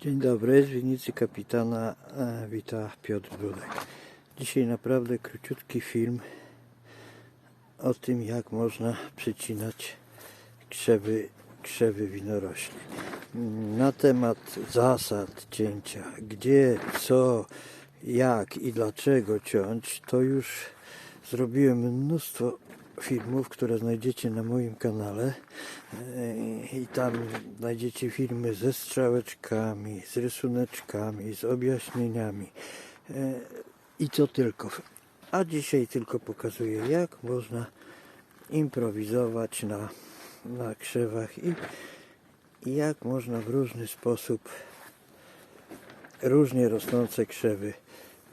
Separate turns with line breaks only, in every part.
Dzień dobry, z winnicy kapitana e, wita Piotr Brudek. Dzisiaj naprawdę króciutki film o tym, jak można przycinać krzewy, krzewy winorośli. Na temat zasad cięcia, gdzie, co, jak i dlaczego ciąć, to już zrobiłem mnóstwo filmów, które znajdziecie na moim kanale E, i tam znajdziecie filmy ze strzałeczkami, z rysuneczkami, z objaśnieniami E, i co tylko. A dzisiaj tylko pokazuję, jak można improwizować na, na krzewach i, i jak można w różny sposób różnie rosnące krzewy,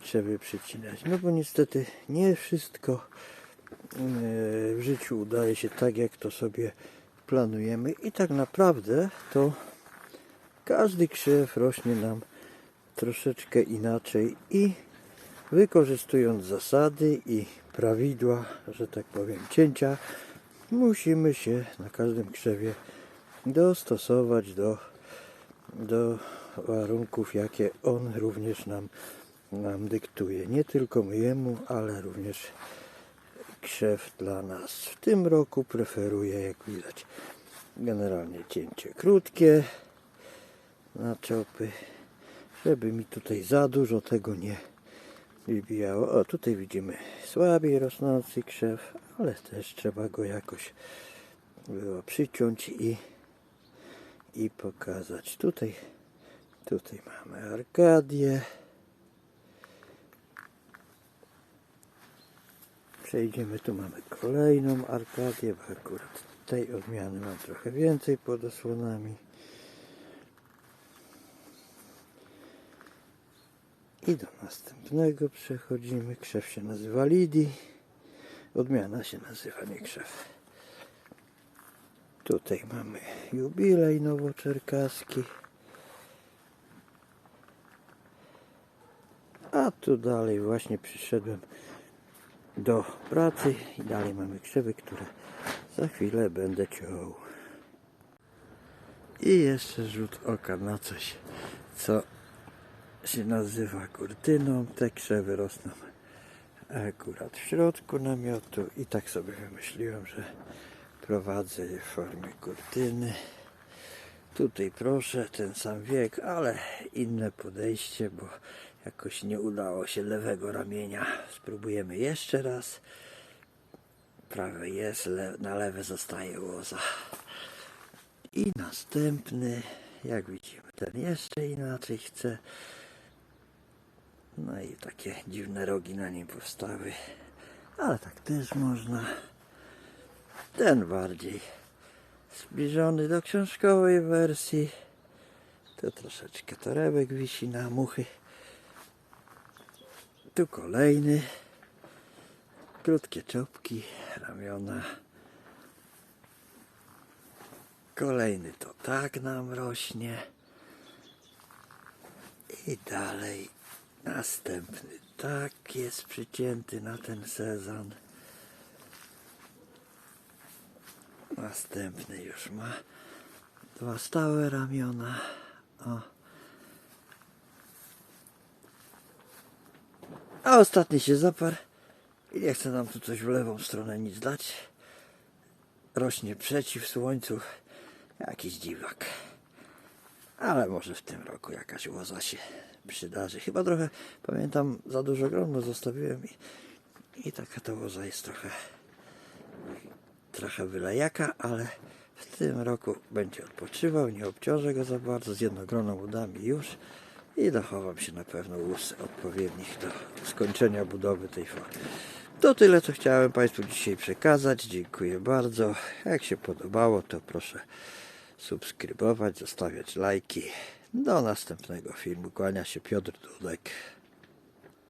krzewy przycinać. No bo niestety nie wszystko w życiu udaje się tak, jak to sobie planujemy i tak naprawdę to każdy krzew rośnie nam troszeczkę inaczej i wykorzystując zasady i prawidła, że tak powiem, cięcia, musimy się na każdym krzewie dostosować do, do warunków, jakie on również nam, nam dyktuje. Nie tylko myjemu, ale również krzew dla nas. W tym roku preferuję, jak widać, generalnie cięcie krótkie na czopy, żeby mi tutaj za dużo tego nie wybijało. O, tutaj widzimy słabiej rosnący krzew, ale też trzeba go jakoś było przyciąć i, i pokazać. Tutaj, tutaj mamy Arkadię. Przejdziemy, tu mamy kolejną Arkadię, bo akurat tej odmiany mam trochę więcej pod osłonami. I do następnego przechodzimy. Krzew się nazywa Lidi. Odmiana się nazywa nie krzew. Tutaj mamy jubilej nowoczerkaski. A tu dalej właśnie przyszedłem do pracy i dalej mamy krzewy, które za chwilę będę ciął. I jeszcze rzut oka na coś, co się nazywa kurtyną. Te krzewy rosną akurat w środku namiotu i tak sobie wymyśliłem, że prowadzę je w formie kurtyny. Tutaj proszę, ten sam wiek, ale inne podejście, bo jakoś nie udało się lewego ramienia. Spróbujemy jeszcze raz. Prawe jest, le na lewe zostaje łoza. I następny, jak widzimy, ten jeszcze inaczej chce. No i takie dziwne rogi na nim powstały. Ale tak też można. Ten bardziej zbliżony do książkowej wersji. Tu troszeczkę torebek wisi na muchy. Tu kolejny. Krótkie czopki, ramiona. Kolejny to tak nam rośnie. I dalej następny tak jest przycięty na ten sezon. Następny już ma dwa stałe ramiona. O. A ostatni się zaparł i nie chce nam tu coś w lewą stronę nic dać. Rośnie przeciw słońcu. Jakiś dziwak. Ale może w tym roku jakaś łoza się przydarzy. Chyba trochę, pamiętam, za dużo gronu zostawiłem i, i taka ta łoza jest trochę trochę wylejaka, ale w tym roku będzie odpoczywał, nie obciążę go za bardzo, z jednogroną udami już i dochowam się na pewno łóz odpowiednich do skończenia budowy tej formy. To tyle, co chciałem Państwu dzisiaj przekazać. Dziękuję bardzo. Jak się podobało, to proszę subskrybować, zostawiać lajki. Do następnego filmu. Kłania się Piotr Dudek.